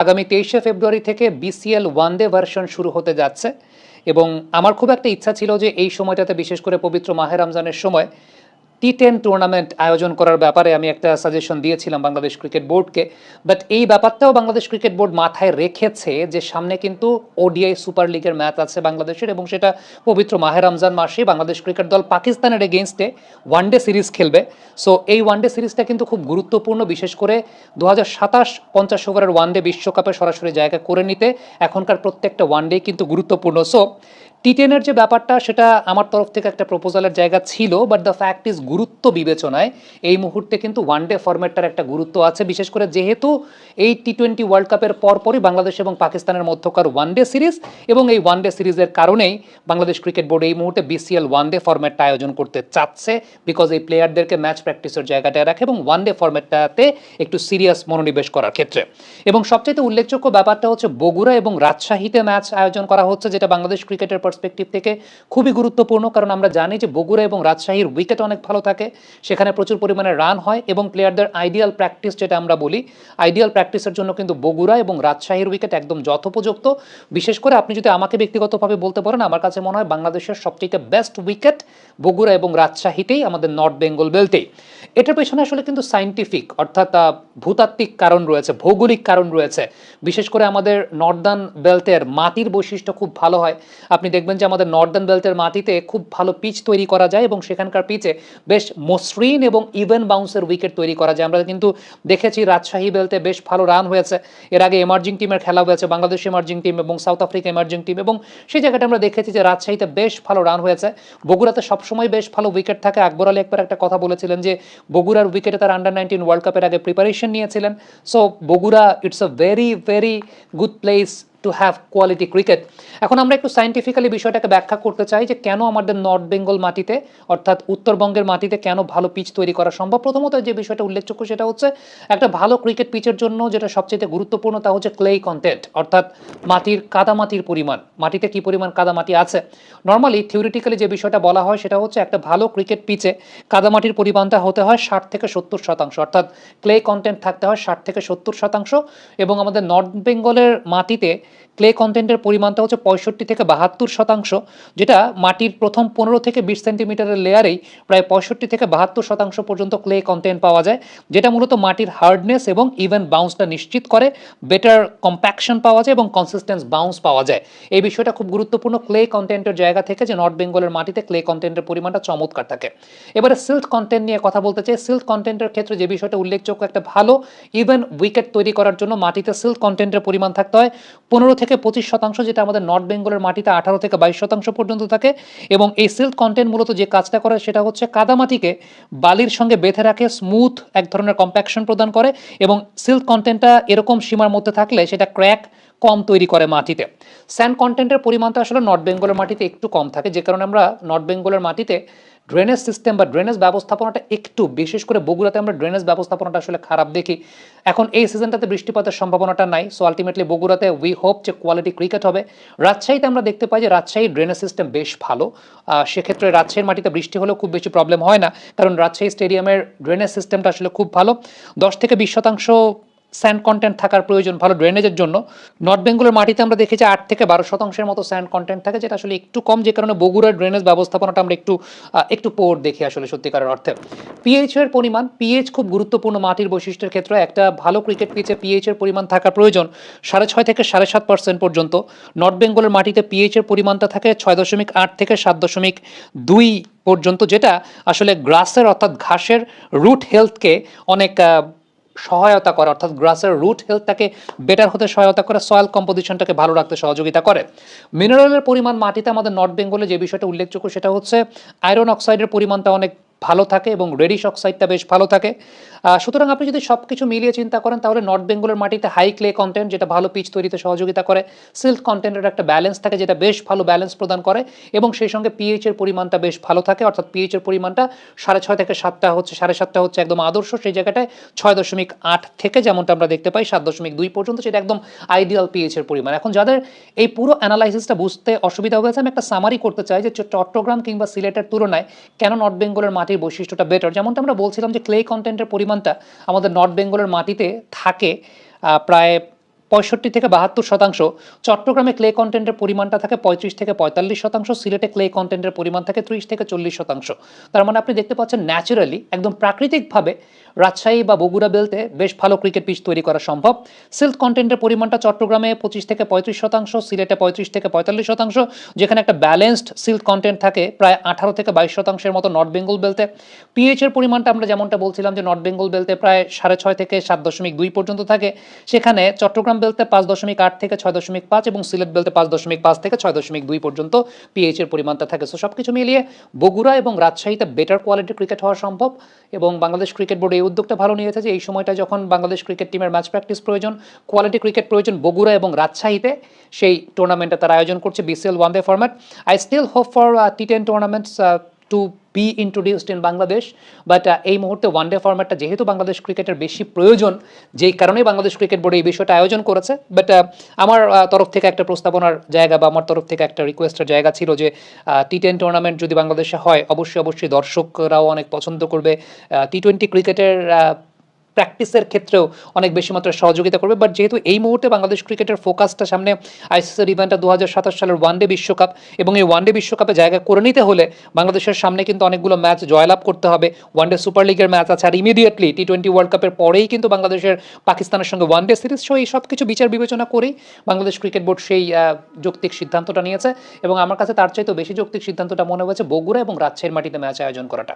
আগামী তেইশে ফেব্রুয়ারি থেকে বিসিএল ওয়ান ডে ভার্সন শুরু হতে যাচ্ছে এবং আমার খুব একটা ইচ্ছা ছিল যে এই সময়টাতে বিশেষ করে পবিত্র মাহে রমজানের সময় টি টেন টুর্নামেন্ট আয়োজন করার ব্যাপারে আমি একটা সাজেশন দিয়েছিলাম বাংলাদেশ ক্রিকেট বোর্ডকে বাট এই ব্যাপারটাও বাংলাদেশ ক্রিকেট বোর্ড মাথায় রেখেছে যে সামনে কিন্তু ওডিআই সুপার লিগের ম্যাচ আছে বাংলাদেশের এবং সেটা পবিত্র মাহে রমজান মাসে বাংলাদেশ ক্রিকেট দল পাকিস্তানের এগেনস্টে ওয়ানডে সিরিজ খেলবে। সো এই ওয়ানডে সিরিজটা কিন্তু খুব গুরুত্বপূর্ণ, বিশেষ করে দু হাজার সাতাশ পঞ্চাশ ওভারের ওয়ানডে বিশ্বকাপে সরাসরি জায়গা করে নিতে। এখনকার প্রত্যেকটা ওয়ানডে কিন্তু গুরুত্বপূর্ণ। সো টি টেনের যে ব্যাপারটা, সেটা আমার তরফ থেকে একটা প্রপোজালের জায়গা ছিল বাট দ্য ফ্যাক্ট ইজ গুরুত্ব বিবেচনায় এই মুহূর্তে কিন্তু ওয়ান ডে ফরম্যাটটার একটা গুরুত্ব আছে। বিশেষ করে যেহেতু এই টি টোয়েন্টি ওয়ার্ল্ড কাপের পরপরই বাংলাদেশ এবং পাকিস্তানের মধ্যকার ওয়ান ডে সিরিজ এবং এই ওয়ান ডে সিরিজের কারণেই বাংলাদেশ ক্রিকেট বোর্ড এই মুহূর্তে বিসিএল ওয়ান ডে ফরম্যাটটা আয়োজন করতে চাচ্ছে বিকজ এই প্লেয়ারদেরকে ম্যাচ প্র্যাকটিসের জায়গাটায় রাখে এবং ওয়ান ডে ফরম্যাটটাতে একটু সিরিয়াস মনোনিবেশ করার ক্ষেত্রে। এবং সবচেয়ে উল্লেখযোগ্য ব্যাপারটা হচ্ছে বগুড়া এবং রাজশাহীতে ম্যাচ আয়োজন করা হচ্ছে, যেটা বাংলাদেশ ক্রিকেটের পার্সপেক্টিভ থেকে খুবই গুরুত্বপূর্ণ, কারণ আমরা জানি যে বগুড়া এবং রাজশাহীর উইকেট অনেক ভালো থাকে, সেখানে প্রচুর পরিমাণে রান হয় এবং প্লেয়ারদের আইডিয়াল প্র্যাকটিস যেটা আমরা বলি আইডিয়াল প্র্যাকটিসের জন্য কিন্তু বগুড়া এবং রাজশাহীর উইকেট একদম যথোপযুক্ত। বিশেষ করে আপনি যদি আমাকে ব্যক্তিগতভাবে বলতে পারেন, আমার কাছে মনে হয় বাংলাদেশের সবচেয়ে বেস্ট উইকেট বগুড়া এবং রাজশাহীতেই আমাদের নর্থ বেঙ্গল বেলতেই। এটার পেছনে আসলে কিন্তু সাইন্টিফিক অর্থাৎ ভূতাত্ত্বিক কারণ রয়েছে, ভৌগোলিক কারণ রয়েছে। বিশেষ করে আমাদের নর্দার্ন বেল্টের মাটির বৈশিষ্ট্য খুব ভালো হয়। আপনি দেখবেন যে আমাদের নর্দার্ন বেল্টের মাটিতে খুব ভালো পিচ তৈরি করা যায় এবং সেখানকার পিচে বেশ মসৃণ এবং ইভেন বাউন্সের উইকেট তৈরি করা যায়। আমরা কিন্তু দেখেছি রাজশাহী বেল্টে বেশ ভালো রান হয়েছে। এর আগে এমার্জিং টিমের খেলা হয়েছে, বাংলাদেশ এমার্জিং টিম এবং সাউথ আফ্রিকা এমার্জিং টিম এবং সেই জায়গাটা আমরা দেখেছি যে রাজশাহীতে বেশ ভালো রান হয়েছে। বগুড়াতে সবসময় বেশ ভালো উইকেট থাকে। আকবর আলী একবার একটা কথা বলেছিলেন যে, বগুড়ার উইকেটে তার আন্ডার নাইনটিন ওয়ার্ল্ড কাপের আগে প্রিপারেশন নিয়েছিলেন। So Bogura it's a very very good place to have quality cricket এখন আমরা একটু সাইন্টিফিক্যালি বিষয়টাকে ব্যাখ্যা করতে চাই যে কেন আমাদের নর্থ বেঙ্গল মাটিতে, অর্থাৎ উত্তরবঙ্গের মাটিতে কেন ভালো পিচ তৈরি করা সম্ভব? প্রথমত যে বিষয়টা উল্লেখযোগ্য সেটা হচ্ছে একটা ভালো ক্রিকেট পিচের জন্য যেটা সবচেয়ে গুরুত্বপূর্ণ তা হচ্ছে ক্লেই কন্টেন্ট অর্থাৎ মাটির কাদামাটির পরিমাণ। মাটিতে কি পরিমাণ কাদামাটি আছে? নর্মালি থিওরিটিক্যালি যে বিষয়টা বলা হয় সেটা হচ্ছে একটা ভালো ক্রিকেট পিচে কাদামাটির পরিমাণটা হতে হয় ষাট থেকে সত্তর শতাংশ, অর্থাৎ ক্লে কন্টেন্ট থাকতে হয় ষাট থেকে সত্তর শতাংশ। এবং আমাদের নর্থ বেঙ্গলের মাটিতে ক্লে কন্টেন্টের পরিমাণটা হচ্ছে পঁয়ষট্টি থেকে বাহাত্তর শতাংশ, যেটা মাটির প্রথম পনেরো থেকে বিশ সেন্টিমিটারের লেয়ারেই প্রায় পঁয়ষট্টি থেকে বাহাত্তর শতাংশ পর্যন্ত ক্লে কন্টেন্ট পাওয়া যায়, যেটা মূলত মাটির হার্ডনেস এবং ইভেন বাউন্সটা নিশ্চিত করে, বেটার কম্প্যাকশন পাওয়া যায় এবং কনসিস্টেন্স বাউন্স পাওয়া যায়। এই বিষয়টা খুব গুরুত্বপূর্ণ ক্লে কন্টেন্টের জায়গা থেকে যে নর্থ বেঙ্গলের মাটিতে ক্লে কন্টেন্টের পরিমাণটা চমৎকার থাকে। এবারে সিল্ক কন্টেন্ট নিয়ে কথা বলতে চাই, সিল্ক কন্টেন্টের ক্ষেত্রে যে বিষয়টা উল্লেখযোগ্য একটা ভালো, ইভেন উইকেট তৈরি করার জন্য মাটিতে সিল্ক কন্টেন্টের পরিমাণ থাকতে হয় পনেরো থেকে পঁচিশ শতাংশ, যেটা আমাদের নর্থ বেঙ্গলের মাটিতে আঠারো থেকে বাইশ শতাংশ পর্যন্ত থাকে, এবং এই সিল্ক কন্টেন্ট মূলত যে কাজটা করে সেটা হচ্ছে কাদামাটিকে বালির সঙ্গে বেঁধে রাখে স্মুথ এক ধরনের কম্প্যাকশন প্রদান করে, এবং সিল্ক কন্টেন্টটা এরকম সীমার মধ্যে থাকলে সেটা ক্র্যাক কম তৈরি করে মাটিতে। স্যান্ড কন্টেন্টের পরিমাণটা আসলে নর্থ বেঙ্গলের মাটিতে একটু কম থাকে, যে কারণে আমরা নর্থ বেঙ্গলের মাটিতে ড্রেনেজ সিস্টেম বা ড্রেনেজ ব্যবস্থাপনাটা একটু, বিশেষ করে বগুড়াতে আমরা ড্রেনেজ ব্যবস্থাপনাটা আসলে খারাপ দেখি। এখন এই সিজনটাতে বৃষ্টিপাতের সম্ভাবনাটা নাই সো আলটিমেটলি বগুড়াতে উই হোপ যে কোয়ালিটি ক্রিকেট হবে। রাজশাহীতে আমরা দেখতে পাই যে রাজশাহীর ড্রেনেজ সিস্টেম বেশ ভালো সেক্ষেত্রে রাজশাহীর মাটিতে বৃষ্টি হলেও খুব বেশি প্রবলেম হয় না, কারণ রাজশাহী স্টেডিয়ামের ড্রেনেজ সিস্টেমটা আসলে খুব ভালো। দশ থেকে বিশ শতাংশ স্যান্ড কন্টেন্ট থাকার প্রয়োজন, ভালো ড্রেনেজের জন্য। নর্থ বেঙ্গলের মাটিতে আমরা দেখেছি আট থেকে বারো শতাংশের মতো স্যান্ড কন্টেন্ট থাকে, যেটা আসলে একটু কম, যে কারণে বগুড়ার ড্রেনেজ ব্যবস্থাপনাটা আমরা একটু একটু পোর দেখি আসলে সত্যিকারের অর্থে। পিএইচ এর পরিমাণ পিএইচ খুব গুরুত্বপূর্ণ মাটির বৈশিষ্ট্যের ক্ষেত্রে একটা ভালো ক্রিকেট পিচে পিএইচ এর পরিমাণ থাকা প্রয়োজন, সাড়ে ছয় থেকে সাড়ে সাত পার্সেন্ট পর্যন্ত। নর্থ বেঙ্গলের মাটিতে পিএইচ এর পরিমাণটা থাকে ছয় দশমিক আট থেকে সাত দশমিক দুই পর্যন্ত, যেটা আসলে গ্রাসের অর্থাৎ ঘাসের রুট হেলথকে অনেক সহায়তা করে, অর্থাৎ গ্রাসের রুট হেলথটাকে বেটার হতে সহায়তা করে সয়েল কম্পোজিশনটাকে ভালো রাখতে সহযোগিতা করে। মিনারেলের পরিমাণ মাটিতে আমাদের নর্থ বেঙ্গলে যে বিষয়টা উল্লেখযোগ্য, সেটা হচ্ছে আয়রন অক্সাইডের পরিমাণটা অনেক ভালো থাকে এবং রেডিশ অক্সাইডটা বেশ ভালো থাকে। সুতরাং আপনি যদি সব কিছু মিলিয়ে চিন্তা করেন, তাহলে নর্থ বেঙ্গলের মাটিতে হাই ক্লে কন্টেন্ট যেটা ভালো পিচ তৈরিতে সহযোগিতা করে সিল্ক কন্টেন্টের একটা ব্যালেন্স থাকে যেটা বেশ ভালো ব্যালেন্স প্রদান করে, এবং সেই সঙ্গে পিএইচ এর পরিমাণটা বেশ ভালো থাকে, অর্থাৎ পিএইচ এর পরিমাণটা সাড়ে ছয় থেকে সাতটা হচ্ছে, সাড়ে সাতটা হচ্ছে একদম আদর্শ, সেই জায়গাটায় ছয় দশমিক আট থেকে যেমনটা আমরা দেখতে পাই, সাত দশমিক দুই পর্যন্ত, সেটা একদম আইডিয়াল পিএইচ এর পরিমাণ। এখন যাদের এই পুরো অ্যানালাইসিসটা বুঝতে অসুবিধা হয়েছে, আমি একটা সামারি করতে চাই যে চট্টগ্রাম কিংবা সিলেটের তুলনায় কেন নর্থ বেঙ্গলের মাটির বৈশিষ্ট্যটা বেটার যেমনটা আমরা বলছিলাম যে ক্লে কন্টেন্টের পরিমাণটা আমাদের নর্থ বেঙ্গলের মাটিতে থাকে প্রায় পঁয়ষট্টি থেকে বাহাত্তর শতাংশ। চট্টগ্রামে ক্লে কন্টেন্টের পরিমাণটা থাকে পঁয়ত্রিশ থেকে পঁয়তাল্লিশ শতাংশ, সিলেটে ক্লে কন্টেন্টের পরিমাণ থাকে ত্রিশ থেকে চল্লিশ শতাংশ। তার মানে আপনি দেখতে পাচ্ছেন ন্যাচারালি একদম প্রাকৃতিকভাবে রাজশাহী বা বগুড়া বেলতে বেশ ভালো ক্রিকেট পিচ তৈরি করা সম্ভব। সিল্ক কন্টেন্টের পরিমাণটা চট্টগ্রামে পঁচিশ থেকে পঁয়ত্রিশ শতাংশ, সিলেটে পঁয়ত্রিশ থেকে পঁয়তাল্লিশ শতাংশ, যেখানে একটা ব্যালেন্সড সিল্ক কন্টেন্ট থাকে প্রায় আঠারো থেকে বাইশ শতাংশের মতো নর্থ বেঙ্গল বেলতে। পিএইচ এর পরিমাণটা আমরা যেমনটা বলছিলাম যে নর্থ বেঙ্গল বেলতে প্রায় সাড়ে ছয় থেকে সাত দশমিক দুই পর্যন্ত থাকে। সেখানে চট্টগ্রাম বেলতে পাঁচ দশমিক আট থেকে ছয় দশমিক পাঁচ এবং সিলেট বেলতে পাঁচ দশমিক পাঁচ থেকে ছয় দশমিক দুই পর্যন্ত পিএইচ এর পরিমাণটা থাকে। সো সব কিছু মিলিয়ে বগুড়া এবং রাজশাহীতে বেটার কোয়ালিটির ক্রিকেট হওয়া সম্ভব এবং বাংলাদেশ ক্রিকেট বোর্ড এই উদ্যোগটা ভালো নিয়েছে যে এই সময়টা যখন বাংলাদেশ ক্রিকেট টিমের ম্যাচ প্র্যাকটিস প্রয়োজন কোয়ালিটি ক্রিকেট প্রয়োজন বগুড়া এবং রাজশাহীতে, সেই টুর্নামেন্টটা তারা আয়োজন করছে BCL one day format I still hope for T ten tournaments to be introduced in Bangladesh but এই মুহূর্তে ওয়ান ডে ফরম্যাটটা যেহেতু বাংলাদেশ ক্রিকেটের বেশি প্রয়োজন যেই কারণেই বাংলাদেশ ক্রিকেট বোর্ড এই বিষয়টা আয়োজন করেছে বাট আমার আহ, তরফ থেকে একটা প্রস্তাবনার জায়গা বা আমার তরফ থেকে একটা রিকোয়েস্টের জায়গা ছিল যে টি টেন টুর্নামেন্ট যদি বাংলাদেশে হয় অবশ্যই অবশ্যই দর্শকরাও অনেক পছন্দ করবে টি টোয়েন্টি ক্রিকেটের প্র্যাকটিসের ক্ষেত্রেও অনেক বেশি মাত্রায় সহযোগিতা করবে। বাট যেহেতু এই মুহূর্তে বাংলাদেশ ক্রিকেটের ফোকাসটা সামনে আইসিসির ইভেন্টটা দু হাজার সাতাশ সালের ওয়ানডে বিশ্বকাপ এবং এই ওয়ানডে বিশ্বকাপে জায়গা করে নিতে হলে বাংলাদেশের সামনে কিন্তু অনেকগুলো ম্যাচ জয়লাভ করতে হবে। ওয়ানডে সুপার লিগের ম্যাচ আছে আর ইমিডিয়েটলি টি টোয়েন্টি ওয়ার্ল্ড কাপের পরেই কিন্তু বাংলাদেশের পাকিস্তানের সঙ্গে ওয়ানডে সিরিজ সো এই সব কিছু বিচার বিবেচনা করেই বাংলাদেশ ক্রিকেট বোর্ড সেই যৌক্তিক সিদ্ধান্তটা নিয়েছে। এবং আমার কাছে তার চাইতেও বেশি যৌক্তিক সিদ্ধান্তটা মনে হয়েছে বগুড়া এবং রাজশাহীর মাটিতে ম্যাচ আয়োজন করাটা।